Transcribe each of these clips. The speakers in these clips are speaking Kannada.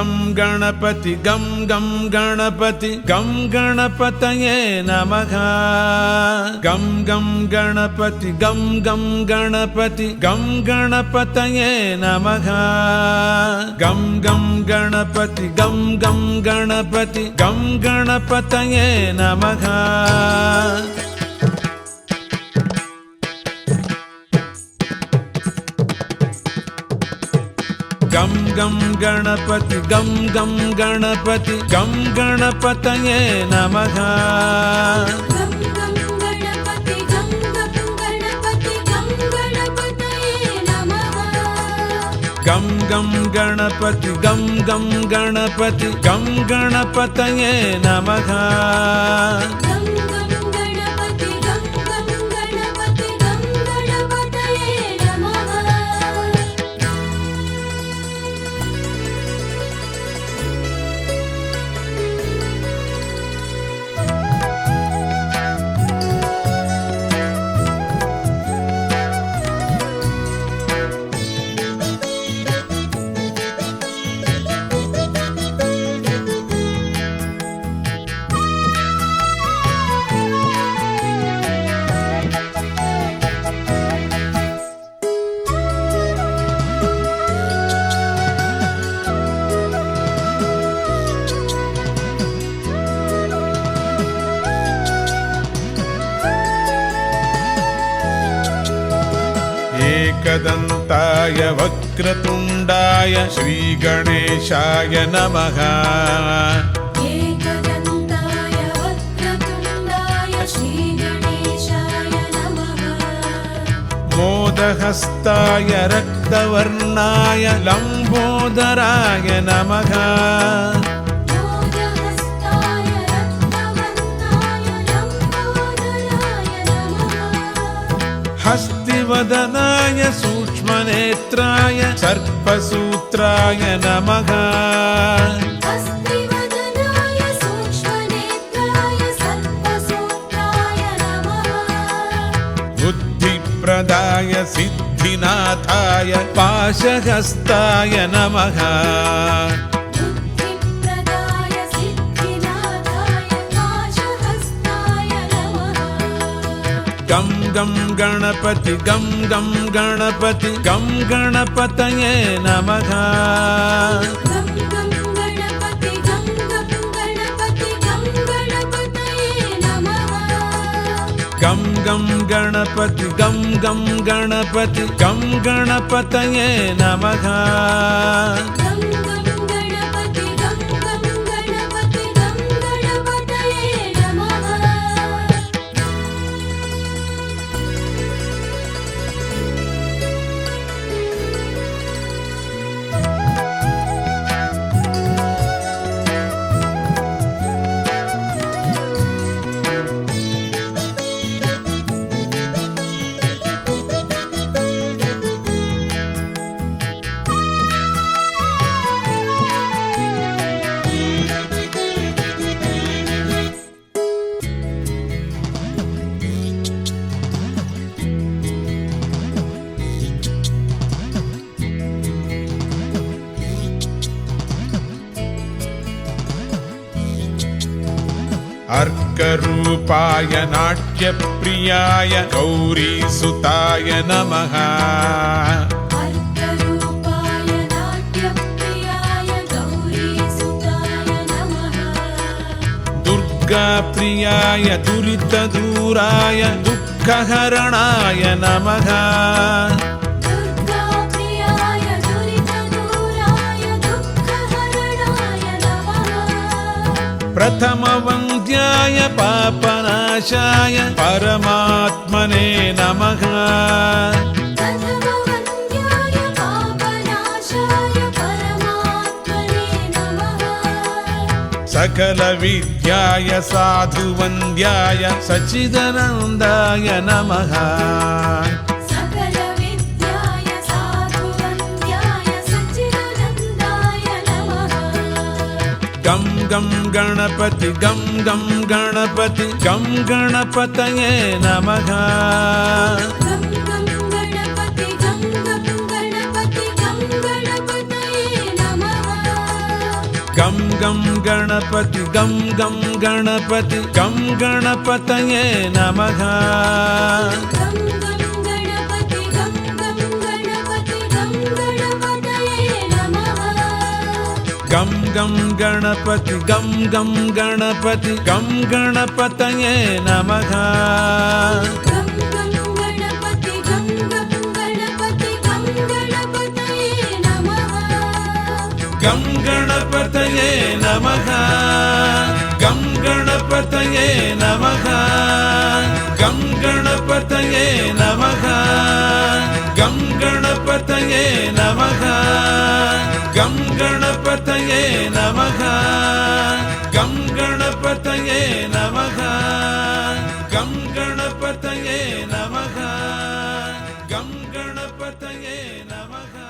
गं गणपति गं गं गणपति गं गणपतये नमः गं गं गणपति गं गं गणपति गं गणपतये नमः गं गं गणपति गं गं गणपति गं गणपतये नमः கம் கம் கணபதி கம் கம் கணபதி கம் கணபதயே நமகா. गं गं गणपति गं गं गणपति गं गणपतये नमः एकदन्ताय वक्रतुण्डाय श्रीगणेशाय नमः। मोदहस्ताय रक्तवर्णाय लम्बोदराय नमः। मोदहस्ताय य सूक्ष्मनेत्राय सर्पसूत्राय नमः। बुद्धिप्रदाय सिद्धिनाथाय पाशहस्ताय नमः। गं गं गणपति गं गं गणपति गं गणपतये नमः गं गं गणपति गं गं गणपति गं गणपतये नमः अर्करूपाय नाट्यप्रियाय गौरीसुताय नमः अर्करूपाय नाट्यप्रियाय गौरीसुताय नमः दुर्गाप्रियाय दुरितदूराय दुःखहरणाय नमः दुर्गाप्रियाय दुरितदूराय दुःखहरणाय नमः प्रथमवन्द्याय पापनाशाय परमात्मने नमः प्रथमवन्द्याय पापनाशाय परमात्मने नमः सकलविद्याय साधुवन्द्याय सच्चिदनन्दाय नमः गं गं गणपति गं गं गणपति गं गणपतये नमः गं गं गणपति गं गं गणपति गं गणपतये नमः गं गणपति गं गं गणपति गं गणपतये नमः गं गणपतये नमः गं गणपतये नमः गं गणपतये नमः गं गणपतये नमः ಗಂ ಗಣಪತಯೇ ನಮಃ. ಗಂ ಗಣಪತಯೇ ನಮಃ. ಗಂ ಗಣಪತಯೇ ನಮಃ. ಗಂ ಗಣಪತಯೇ ನಮಃ.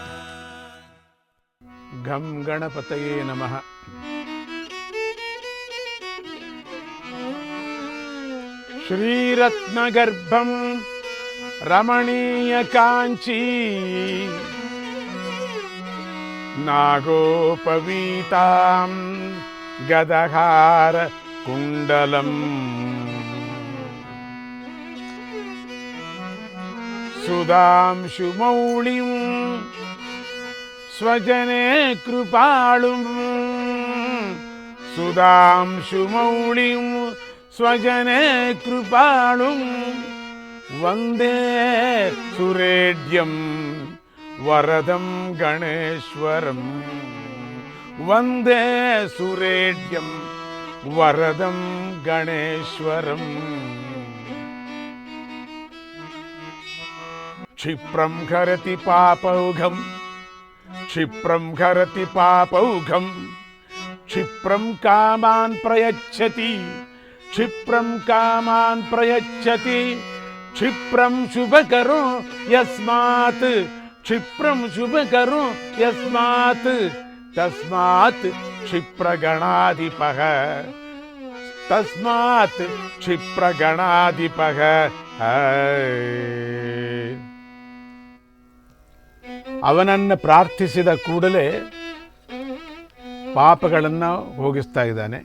ಗಂ ಗಣಪತಯೇ ನಮಃ. ಗಂ ಗಣಪತಯೇ नागोपवीतां गदहार कुण्डलम् सुधांशुमौळिं स्वजने कृपाळुं सुधांशुमौळिं स्वजने कृपाणुं वन्दे सुरेड्यम् वरदं गणेश्वरं वन्दे सुरेड्यं वरदं गणेश्वरम् क्षिप्रं हरति पापौघं क्षिप्रं हरति पापौघं क्षिप्रं कामान् प्रयच्छति क्षिप्रं कामान् प्रयच्छति क्षिप्रं शुभकरो यस्मात् क्षिप्रं शुभकरो यस्मात् तस्मात् क्षिप्रगणाधिपः ತಸ್ಮಾತ್ ಕ್ಷಿಪ್ರಗಣಾಧಿಪಃ ಅವನನ್ನು ಪ್ರಾರ್ಥಿಸಿದ ಕೂಡಲೇ ಪಾಪಗಳನ್ನು ಹೋಗಿಸ್ತಾ ಇದ್ದಾನೆ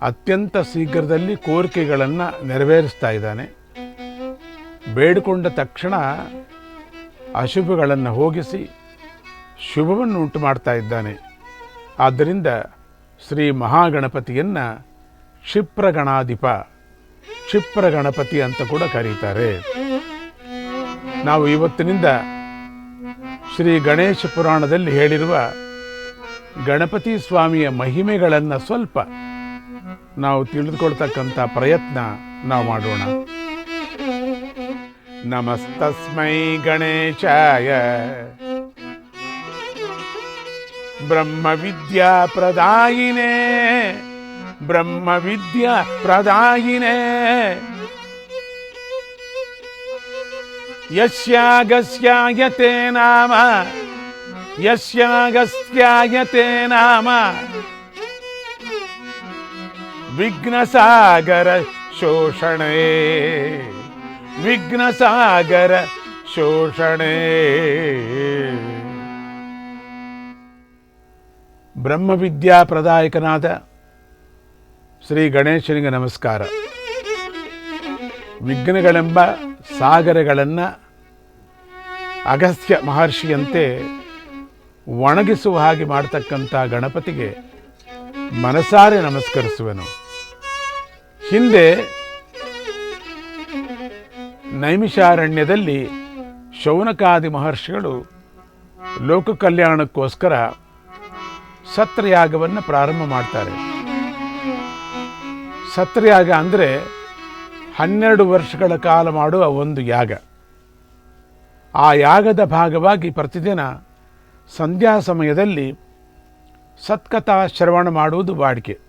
ಅತ್ಯಂತ ಶೀಘ್ರದಲ್ಲಿ ಕೋರಿಕೆಗಳನ್ನು ನೆರವೇರಿಸ್ತಾ ಇದ್ದಾನೆ ಬೇಡಿಕೊಂಡ ತಕ್ಷಣ ಅಶುಭಗಳನ್ನು ಹೋಗಿಸಿ ಶುಭವನ್ನು ಉಂಟು ಮಾಡ್ತಾ ಇದ್ದಾನೆ ಆದ್ದರಿಂದ ಶ್ರೀ ಮಹಾಗಣಪತಿಯನ್ನು ಕ್ಷಿಪ್ರಗಣಾಧಿಪ, ಕ್ಷಿಪ್ರಗಣಪತಿ ಅಂತ ಕೂಡ ಕರೀತಾರೆ. ನಾವು ಇವತ್ತಿನಿಂದ ಶ್ರೀ ಗಣೇಶ ಪುರಾಣದಲ್ಲಿ ಹೇಳಿರುವ ಗಣಪತಿ ಸ್ವಾಮಿಯ ಮಹಿಮೆಗಳನ್ನು ಸ್ವಲ್ಪ ನಾವು ತಿಳಿದುಕೊಳ್ತಕ್ಕಂಥ ಪ್ರಯತ್ನ ನಾವು ಮಾಡೋಣ. नमस्तस्मै गणेशाय। ब्रह्मविद्याप्रदायिने ब्रह्मविद्याप्रदायिने यस्यागस्यायते नाम। विघ्नसागर शोषणे। ವಿಘ್ನಸಾಗರ ಸಾಗರ ಶೋಷಣೆ. ಬ್ರಹ್ಮವಿದ್ಯಾ ಪ್ರದಾಯಕನಾದ ಶ್ರೀ ಗಣೇಶನಿಗೆ ನಮಸ್ಕಾರ. ವಿಘ್ನಗಳೆಂಬ ಸಾಗರಗಳನ್ನು ಅಗಸ್ತ್ಯ ಮಹರ್ಷಿಯಂತೆ ಒಣಗಿಸುವ ಹಾಗೆ ಮಾಡ್ತಕ್ಕಂಥ ಗಣಪತಿಗೆ ಮನಸಾರೆ ನಮಸ್ಕರಿಸುವೆನು. ಹಿಂದೆ ನೈಮಿಷಾರಣ್ಯದಲ್ಲಿ ಶೌನಕಾದಿ ಮಹರ್ಷಿಗಳು ಲೋಕ ಕಲ್ಯಾಣಕ್ಕೋಸ್ಕರ ಸತ್ರಯಾಗವನ್ನು ಪ್ರಾರಂಭ ಮಾಡ್ತಾರೆ. ಸತ್ರಯಾಗ ಅಂದರೆ ಹನ್ನೆರಡು ವರ್ಷಗಳ ಕಾಲ ಮಾಡುವ ಒಂದು ಯಾಗ. ಆ ಯಾಗದ ಭಾಗವಾಗಿ ಪ್ರತಿದಿನ ಸಂಧ್ಯಾ ಸಮಯದಲ್ಲಿ ಸತ್ಕಥಾ ಶ್ರವಣ ಮಾಡುವುದು ವಾಡಿಕೆ.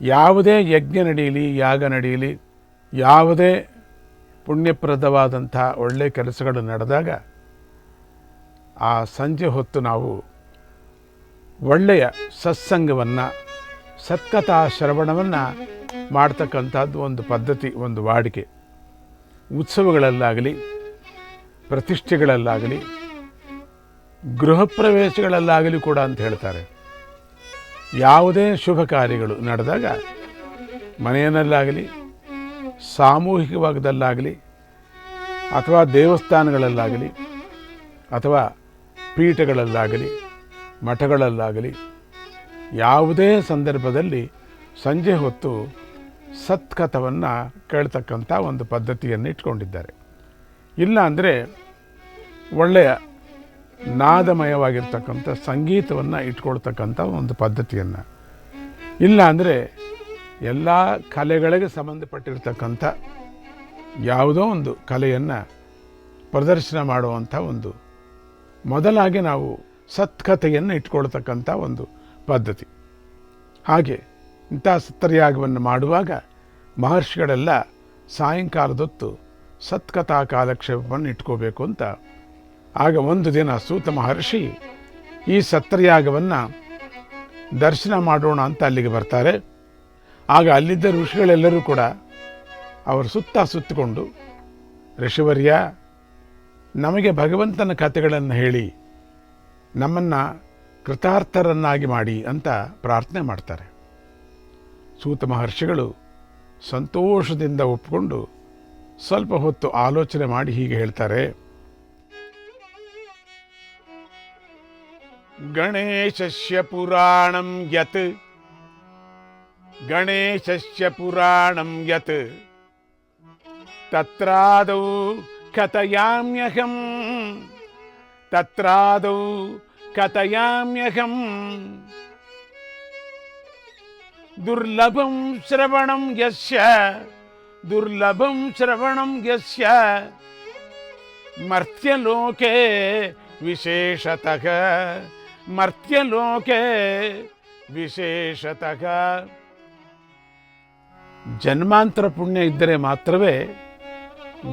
ಯಾವುದೇ ಯಜ್ಞ ನಡೆಯಲಿ, ಯಾಗ ನಡೆಯಲಿ, ಯಾವುದೇ ಪುಣ್ಯಪ್ರದವಾದಂಥ ಒಳ್ಳೆಯ ಕೆಲಸಗಳು ನಡೆದಾಗ ಆ ಸಂಜೆ ಹೊತ್ತು ನಾವು ಒಳ್ಳೆಯ ಸತ್ಸಂಗವನ್ನು, ಸತ್ಕಥಾ ಶ್ರವಣವನ್ನು ಮಾಡ್ತಕ್ಕಂಥದ್ದು ಒಂದು ಪದ್ಧತಿ, ಒಂದು ವಾಡಿಕೆ. ಉತ್ಸವಗಳಲ್ಲಾಗಲಿ, ಪ್ರತಿಷ್ಠೆಗಳಲ್ಲಾಗಲಿ, ಗೃಹ ಪ್ರವೇಶಗಳಲ್ಲಾಗಲಿ ಕೂಡ ಅಂತ ಹೇಳ್ತಾರೆ. ಯಾವುದೇ ಶುಭ ಕಾರ್ಯಗಳು ನಡೆದಾಗ ಮನೆಯಲ್ಲಾಗಲಿ ಸಾಮೂಹಿಕವಾಗದಲ್ಲಾಗಲಿ ಅಥವಾ ದೇವಸ್ಥಾನಗಳಲ್ಲಾಗಲಿ ಅಥವಾ ಪೀಠಗಳಲ್ಲಾಗಲಿ ಮಠಗಳಲ್ಲಾಗಲಿ ಯಾವುದೇ ಸಂದರ್ಭದಲ್ಲಿ ಸಂಜೆ ಹೊತ್ತು ಸತ್ಕಥವನ್ನು ಕೇಳ್ತಕ್ಕಂಥ ಒಂದು ಪದ್ಧತಿಯನ್ನು ಇಟ್ಕೊಂಡಿದ್ದಾರೆ. ಇಲ್ಲ ಅಂದರೆ ಒಳ್ಳೆಯ ನಾದಮಯವಾಗಿರ್ತಕ್ಕಂಥ ಸಂಗೀತವನ್ನು ಇಟ್ಕೊಳ್ತಕ್ಕಂಥ ಒಂದು ಪದ್ಧತಿಯನ್ನು. ಇಲ್ಲ ಅಂದರೆ ಎಲ್ಲ ಕಲೆಗಳಿಗೆ ಸಂಬಂಧಪಟ್ಟಿರ್ತಕ್ಕಂಥ ಯಾವುದೋ ಒಂದು ಕಲೆಯನ್ನು ಪ್ರದರ್ಶನ ಮಾಡುವಂಥ ಒಂದು ಮೊದಲಾಗಿ ನಾವು ಸತ್ಕಥೆಯನ್ನು ಇಟ್ಕೊಳ್ತಕ್ಕಂಥ ಒಂದು ಪದ್ಧತಿ. ಹಾಗೆ ಇಂಥ ಸತ್ತರ್ಯಾಗವನ್ನು ಮಾಡುವಾಗ ಮಹರ್ಷಿಗಳೆಲ್ಲ ಸಾಯಂಕಾಲದೊತ್ತು ಸತ್ಕಥಾ ಕಾಲಕ್ಷೇಪವನ್ನು ಇಟ್ಕೋಬೇಕು ಅಂತ. ಆಗ ಒಂದು ದಿನ ಸೂತ ಮಹರ್ಷಿ ಈ ಸತ್ತರ್ಯಾಗವನ್ನು ದರ್ಶನ ಮಾಡೋಣ ಅಂತ ಅಲ್ಲಿಗೆ ಬರ್ತಾರೆ. ಆಗ ಅಲ್ಲಿದ್ದ ಋಷಿಗಳೆಲ್ಲರೂ ಕೂಡ ಅವರು ಸುತ್ತ ಸುತ್ತಿಕೊಂಡು, ಋಷಿವರ್ಯ, ನಮಗೆ ಭಗವಂತನ ಕಥೆಗಳನ್ನು ಹೇಳಿ, ನಮ್ಮನ್ನು ಕೃತಾರ್ಥರನ್ನಾಗಿ ಮಾಡಿ ಅಂತ ಪ್ರಾರ್ಥನೆ ಮಾಡ್ತಾರೆ. ಸೂತ ಮಹರ್ಷಿಗಳು ಸಂತೋಷದಿಂದ ಒಪ್ಪಿಕೊಂಡು ಸ್ವಲ್ಪ ಹೊತ್ತು ಆಲೋಚನೆ ಮಾಡಿ ಹೀಗೆ ಹೇಳ್ತಾರೆ, ಗಣೇಶಸ್ಯ ಪುರಾಣಂ ಯತ್ गणेशस्य पुराणं यत् तत्रादौ कथयाम्यहं तत्रादौ कथयाम्यहम् दुर्लभं श्रवणं यस्य दुर्लभं श्रवणं यस्य मर्त्यलोके विशेषतः मर्त्यलोके विशेषतः ಜನ್ಮಾಂತರ ಪುಣ್ಯ ಇದ್ದರೆ ಮಾತ್ರವೇ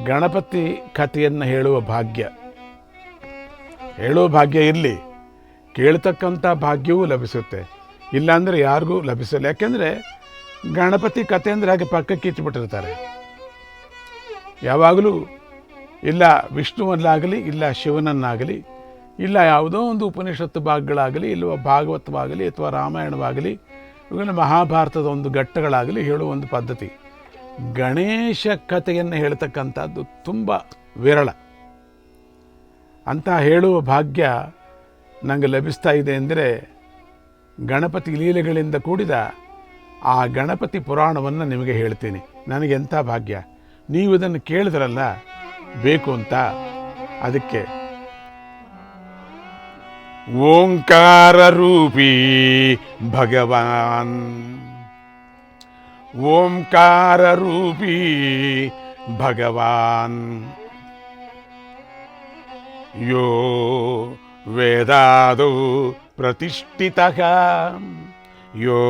ಗಣಪತಿ ಕಥೆಯನ್ನು ಹೇಳುವ ಭಾಗ್ಯ. ಹೇಳುವ ಭಾಗ್ಯ ಇರಲಿ, ಕೇಳ್ತಕ್ಕಂಥ ಭಾಗ್ಯವೂ ಲಭಿಸುತ್ತೆ. ಇಲ್ಲಾಂದರೆ ಯಾರಿಗೂ ಲಭಿಸಲ್ಲ. ಯಾಕೆಂದರೆ ಗಣಪತಿ ಕಥೆ ಅಂದರೆ ಹಾಗೆ ಪಕ್ಕಕ್ಕೆ ಬಿಟ್ಟಿರ್ತಾರೆ ಯಾವಾಗಲೂ ಇಲ್ಲ ವಿಷ್ಣುವನ್ನಾಗಲಿ, ಇಲ್ಲ ಶಿವನನ್ನಾಗಲಿ, ಇಲ್ಲ ಯಾವುದೋ ಒಂದು ಉಪನಿಷತ್ತು ಭಾಗಗಳಾಗಲಿ, ಇಲ್ಲವ ಭಾಗವತವಾಗಲಿ, ಅಥವಾ ರಾಮಾಯಣವಾಗಲಿ ಇವುಗಳ ಮಹಾಭಾರತದ ಒಂದು ಘಟ್ಟಗಳಾಗಲಿ ಹೇಳುವ ಒಂದು ಪದ್ಧತಿ. ಗಣೇಶ ಕಥೆಯನ್ನು ಹೇಳ್ತಕ್ಕಂಥದ್ದು ತುಂಬ ವಿರಳ. ಅಂತ ಹೇಳುವ ಭಾಗ್ಯ ನನಗೆ ಲಭಿಸ್ತಾ ಇದೆ ಅಂದರೆ ಗಣಪತಿ ಲೀಲೆಗಳಿಂದ ಕೂಡಿದ ಆ ಗಣಪತಿ ಪುರಾಣವನ್ನು ನಿಮಗೆ ಹೇಳ್ತೀನಿ. ನನಗೆ ಎಂಥ ಭಾಗ್ಯ? ನೀವು ಇದನ್ನು ಕೇಳಿದ್ರಲ್ಲ, ಬೇಕು ಅಂತ. ಅದಕ್ಕೆ ओङ्काररूपी भगवान्। ओङ्काररूपी भगवान्। यो वेदादौ प्रतिष्ठितः। यो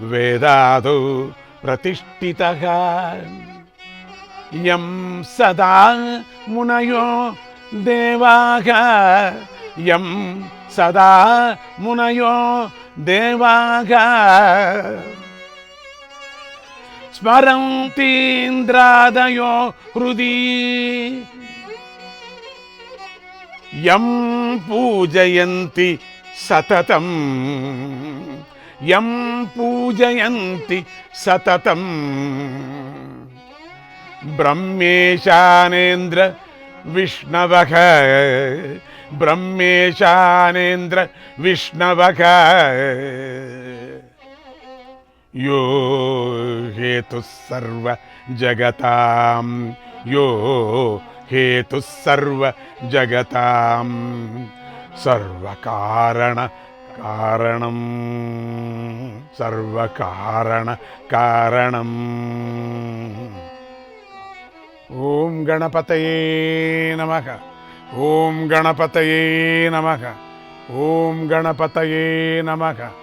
वेदादौ प्रतिष्ठितः। यं सदा मुनयो देवाः। యం సదా మునయో దేవాగా. స్మరంతీంద్రాదయో హృది. యం పూజయంతి సతతం. యం పూజయంతి సతతం. బ్రహ్మేశానేంద్ర విష్ణవ. ब्रह्मेशानेन्द्र विष्णवः यो हेतुः सर्वजगतां यो हेतुः सर्वजगतां सर्वकारणकारणं सर्वकारणकारणम् ॐ गणपतये नमः ஓம் கணபதையே நமக. ஓம் கணபதையே நமக.